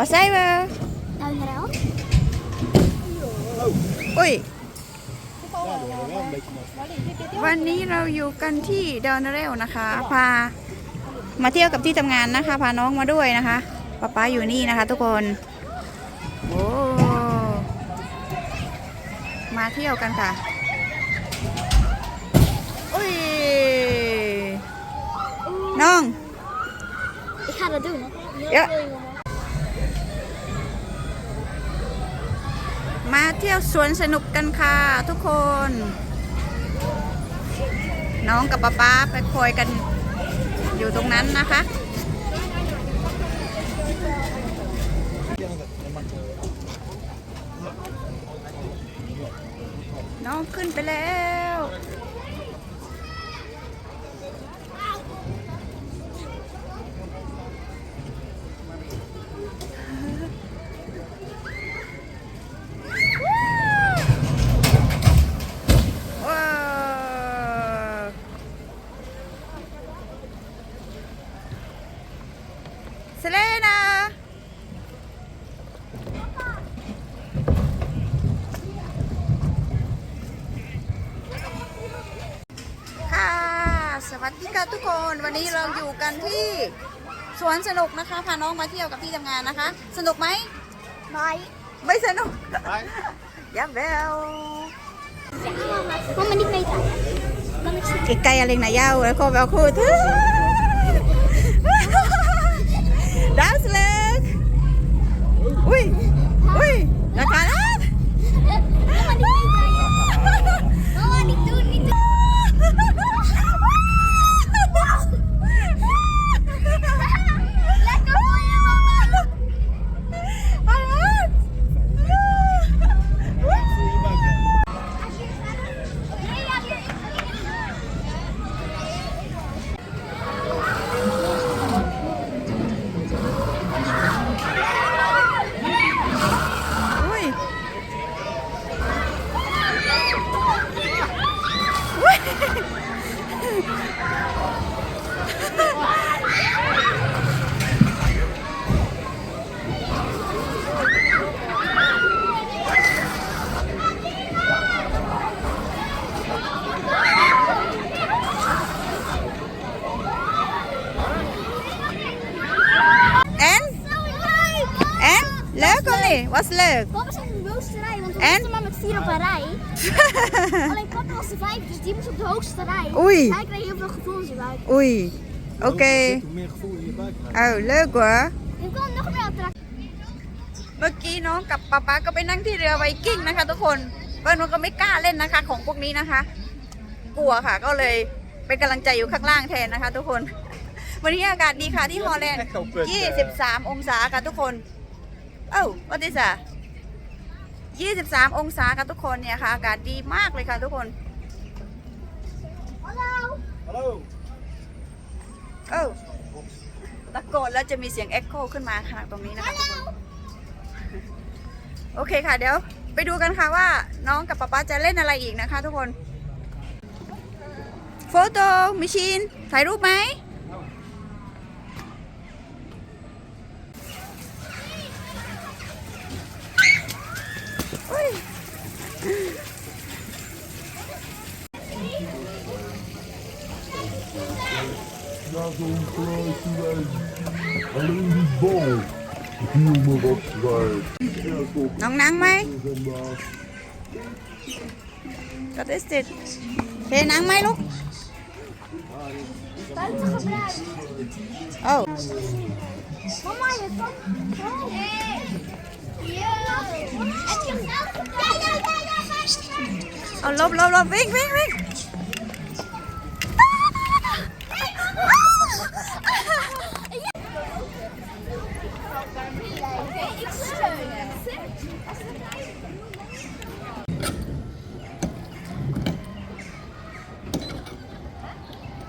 Waar zijn we? Nou, Israël. Oei ได้เลยแล้วไม่กินวันนี้เราอยู่กันที่ดอนเรลนะคะ พามาเที่ยวกับที่ทำงานนะคะ พาน้องมาด้วยนะคะป๊าป๊าอยู่นี่นะคะ ทุกคน โอ้มาเที่ยวกันค่ะอุ้ยน้อง Ik ga dat doen. Ja. มาเที่ยวสวนสนุกกันค่ะทุกคน น้องกับป๊าป๊าไปคอยกันอยู่ตรงนั้นนะคะ น้องขึ้นไปแล้วาวเซเลนาค่ะ สวัสดี ค่ะทุกคนวันนี้เราอยู่กันที่สวนสนุกนะคะพาน้องมาเที่ยวกับที่ทำงานนะคะ สนุกไหม Nee. ไม่สนุกยับเบล Mama, niet meedraaien. Kan ik zien? Ik kan je alleen naar jou, dat komt wel goed. Dat is leuk. Oei, oei, dat gaat het. Mama, moesten maar met vier op een rij. Alleen papa was de vijfde, dus die moest op de hoogste rij. Oei. Dus hij kreeg heel veel gevoel in zijn buik. Oei. Oké. Hoe meer gevoel in je buik krijgt. Oh, leuk hoor. Er kwam nog meer attractie. เมื่อกี้น้องกับป๊าป๊าก็ไปนั่งที่เรือไวกิ้งนะคะทุกคนเพื่อนก็ไม่กล้าเล่นนะคะ ของพวกนี้นะคะ กลัวค่ะก็เลยเป็นกำลังใจอยู่ข้างล่างแทนนะคะ ทุกคน วันนี้อากาศดีค่ะที่ฮอลแลนด์ 23 องศาค่ะทุกคนเอ้าวัดดิสะ 23 องศาค่ะทุกคนเนี่ยค่ะ อากาศดีมากเลยค่ะทุกคน Hallo. ฮัลโหลเอ้าตะโกนแล้วจะมีเสียงเอ็กโคขึ้นมาค่ะตรงนี้นะคะทุกคนโอเคค่ะเดี๋ยวไปดูกันค่ะว่าน้องกับป๊าป๊าจะเล่นอะไรอีกนะคะทุกคน โฟโต้มิชินถ่ายรูปไหม Ja, zo'n plaatje wij. Alleen die bal viel me wat kwijt. Ja, toch น้องนังไหม vandaag. Wat is dit เทนังไหมลูก Buiten gebruikt. โอ้ Mama, je kan. Hey. Ja. Heb je geld? Ja, ja, ja, ja.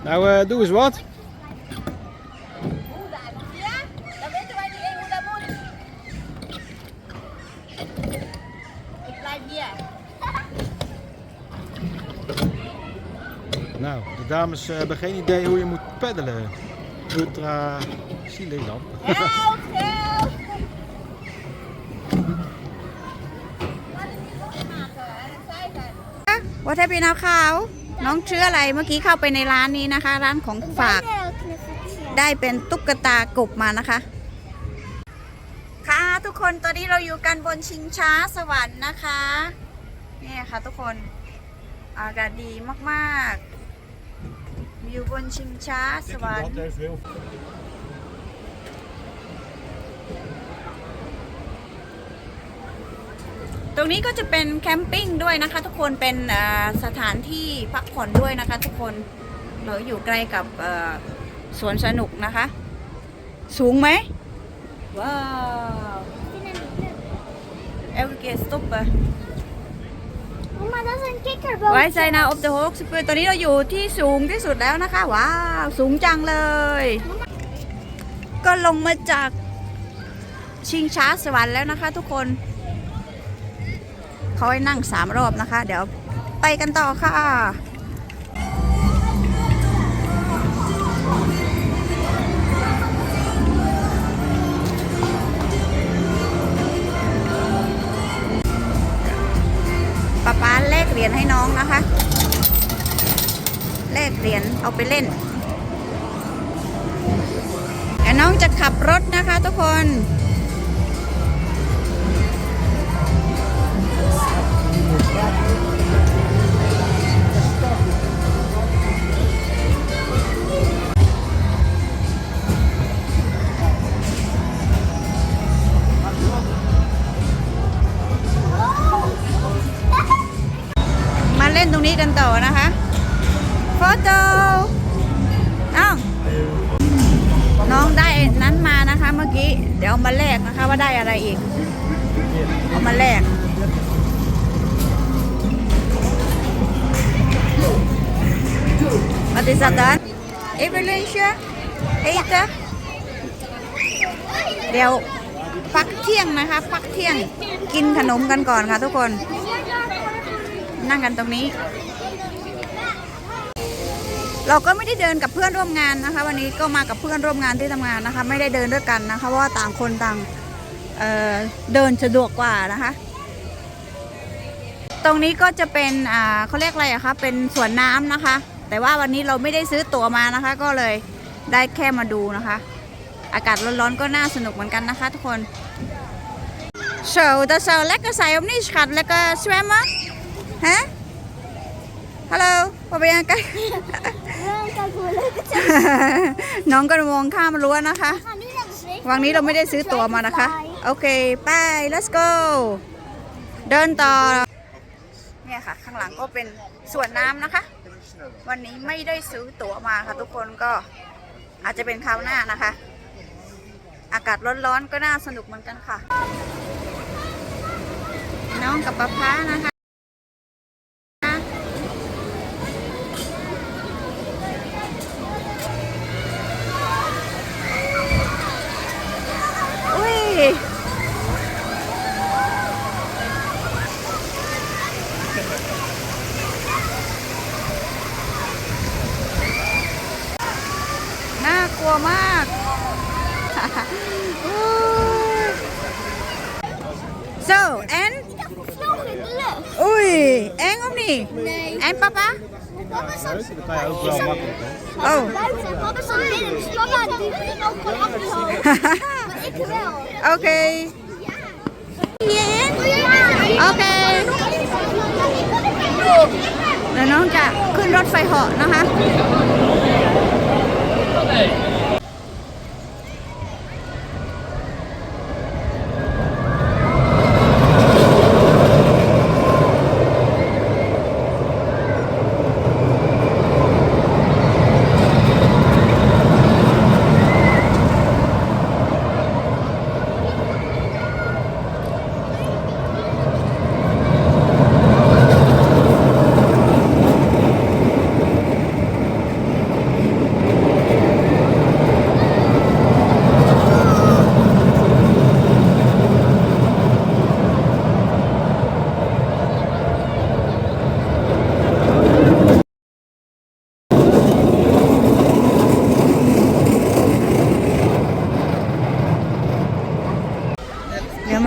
Nou, eh, doe eens wat. Dan weten wij niet hoe dat moet. Ik blijf hier. Nou, de dames eh, hebben geen idee hoe je moet peddelen. Ultra zielig dan. Help, help! Wat heb je nou gehaald? น้องชื่ออะไรเมื่อกี้เข้าไปในร้านนี้นะคะ ร้านของฝากได้เป็นตุ๊กตากบมานะคะ ค่ะทุกคนตอนนี้เราอยู่กันบนชิงช้าสวรรค์นะคะนี่ค่ะทุกคนอากาศดีมากๆ อยู่บนชิงช้าสวรรค์ heeft heel ตรงนี้ก็จะเป็นแคมปิ้งด้วยนะคะ ทุกคนเป็นเอ่อสถานที่พักผ่อนด้วยนะคะ ทุกคนเราอยู่ใกล้กับเอ่อสวนสนุกนะคะ สูงไหมว้าว Elke stoppen. Mama, dat is een kikkerboot. ไว้ใจนาอบเดอะโฮกสตอนนี้เราอยู่ที่สูงที่สุดแล้วนะคะ ว้าว สูงจังเลย ก็ลงมาจากชิงช้าสวรรค์แล้วนะคะทุกคน เขาให้นั่งสามรอบนะคะ เดี๋ยวไปกันต่อค่ะป๊าป๊าแลกเหรียญให้น้องนะคะ แลกเหรียญเอาไปเล่น เดี๋ยวน้องจะขับรถนะคะทุกคน เล่นตรงนี้กันต่อนะคะโฟโต้น้องน้องได้นั้นมานะคะ เมื่อกี้ เดี๋ยวมาแลกนะคะ ว่าได้อะไรอีก เอามาแลกมาติสตันเอเวอร์เลนเชียเอเตเดี๋ยวพักเที่ยงนะคะ พักเที่ยงกินขนมกันก่อนค่ะทุกคน นั่งกันตรงนี้ เราก็ไม่ได้เดินกับเพื่อนร่วมงานนะคะ วันนี้ก็มากับเพื่อนร่วมงานที่ทำงานนะคะ ไม่ได้เดินด้วยกันนะคะเพราะว่าต่างคนต่างเเดินสะดวกกว่านะคะ ตรงนี้ก็จะเป็นเขาเรียกอะไรอะคะเป็นสวนน้ำนะคะ แต่ว่าวันนี้เราไม่ได้ซื้อตั๋วมานะคะ ก็เลยได้แค่มาดูนะคะ อากาศร้อนๆก็น่า s นุกเหมือนกันนะคะ ทุกคน Zo, dat zou lekker zijn om niet schat lekker zwemmen. Hè? Hallo, wat ben je aan het kijken? Wel, kijk hoe leuk het is. น้องก็มองข้ามรั้วนะคะ We gaan nu naar de zweem. วังนี้เราไม่ได้ซื้อตั๋วมานะคะ โอเค ไป let's go เดินต่อ เนี่ยค่ะ ข้างหลังก็เป็นสวนน้ำนะคะ วันนี้ไม่ได้ซื้อตั๋วมาค่ะ ทุกคนก็อาจจะเป็นคราวหน้านะคะ อากาศร้อนๆก็น่าสนุกเหมือนกันค่ะ น้องกับป้าพ้านะคะ อุ้ย น่ากลัวมาก so en Vlog in de lucht. oei eng of niet Nee. en papa Papa staat Dan kan je ook wel makkelijk. hè? oh buiten. Papa staat binnen. Dus papa die ging ook gewoon afgelopen. Maar ik wel. oké Ja. โอเคเดี๋ยวน้อง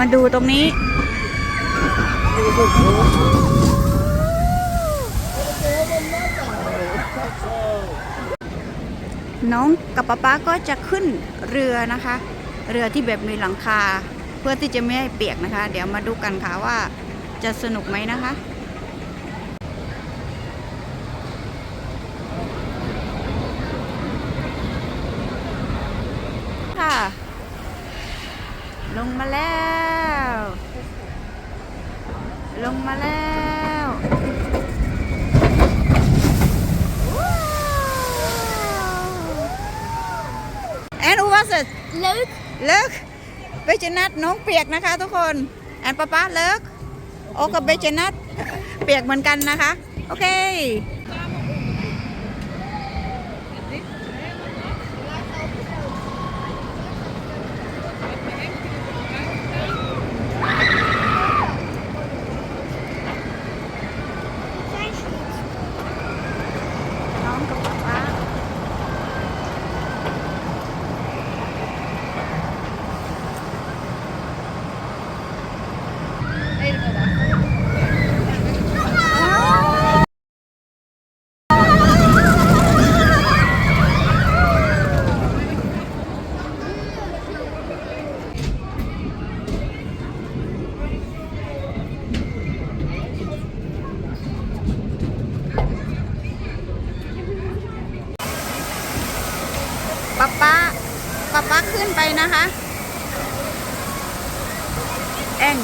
าดูตรงนี้ น้องกับป๊าป๊าก็จะขึ้นเรือนะคะ เรือที่แบบมีหลังคา เพื่อที่จะไม่ให้เปียกนะคะ เดี๋ยวมาดูกันค่ะว่าจะสนุกไหมนะคะ เปียกนะคะทุกคนแอนป้าป้าเลิกโอกับเบจนัทเปียกเหมือนกันนะคะ โอเค น้องกับป๊าป๊า ป๊าป๊าป๊าป๊าขึ้นไปนะคะ เอง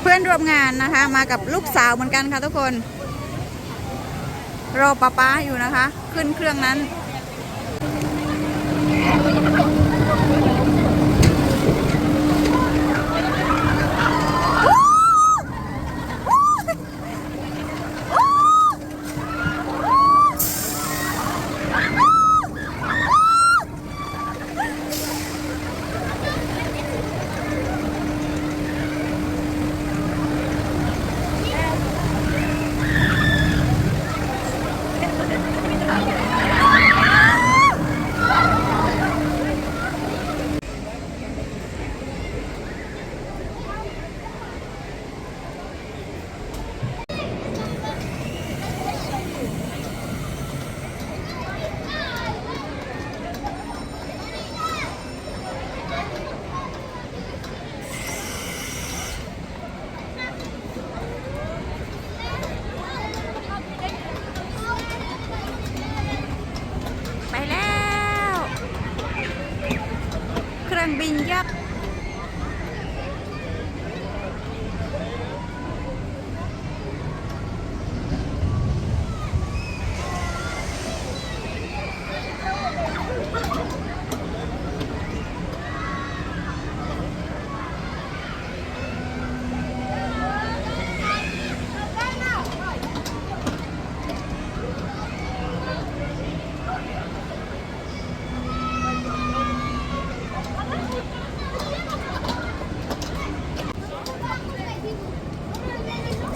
เพื่อน ร่วมงานนะคะ มากับลูกสาวเหมือนกันค่ะทุกคน รอป้าป้าอยู่นะคะ ขึ้นเครื่องนั้น ไปแล้ว เครื่องบินยักษ์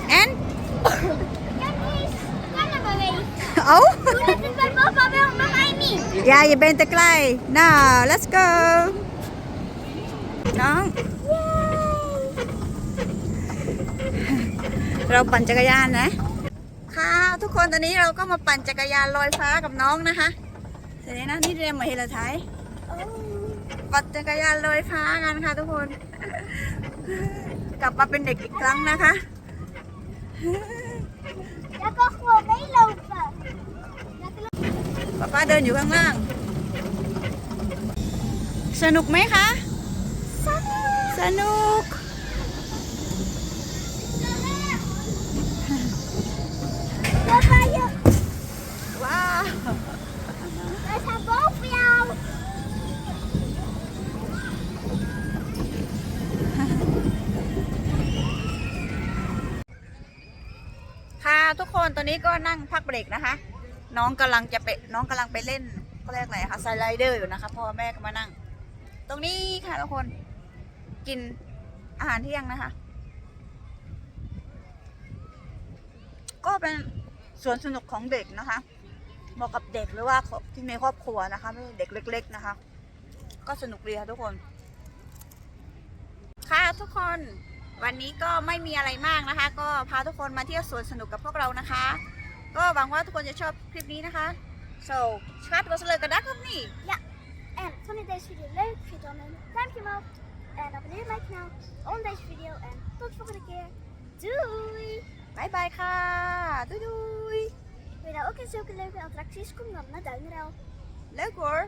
แอน เอา ย่าอย่าเบนตะไกล now let's go น้อง เราปั่นจักรยานนะ ค่ะทุกคนตอนนี้เราก็มาปั่นจักรยานลอยฟ้ากับน้องนะคะเสร็จแล้วนะนี่เรียนมาเฮลไทยปั่นจักรยานลอยฟ้ากันค่ะทุกคน กลับมาเป็นเด็กอีกครั้งนะคะ แล้วก็ครัวไม่ลง ป้าป้าเดินอยู่ข้างล่าง สนุกไหมคะ สนุกแล้วไปเยอะว้าวแล้วทำโบ๊ะเปียวค่ะทุกคนตอนนี้ก็นั่งพักเบรกนะคะ น้องกำลังจะไปน้องกำลังไปเล่นเขาเรียกอะไรคะสไลเดอร์อยู่นะคะพ่อแม่ก็มานั่ง ตรงนี้ค่ะทุกคนกินอาหารเที่ยงนะคะ ก็เป็นสวนสนุกของเด็กนะคะเหมาะกับเด็กหรือว่าที่มีครอบครัวนะคะไม่ใช่เด็กเล็ก ๆนะคะ ก็สนุกดีค่ะทุกคน ค่ะทุกคนวันนี้ก็ไม่มีอะไรมากนะคะ ก็พาทุกคนมาเที่ยวสวนสนุกกับพวกเรานะคะ ก็หวังว่าทุกคนจะชอบคลิปนี้นะคะ so ชาร์ตก็สเลยกันนะครับนี่ En vond je deze video leuk? Geef dan een duimpje omhoog. En abonneer mijn kanaal onder deze video. En tot de volgende keer. Doei! บายบายค่ะ ดุยดุย Wil je nou ook in zulke leuke attracties? Kom dan naar Duinrel. เลิก hoor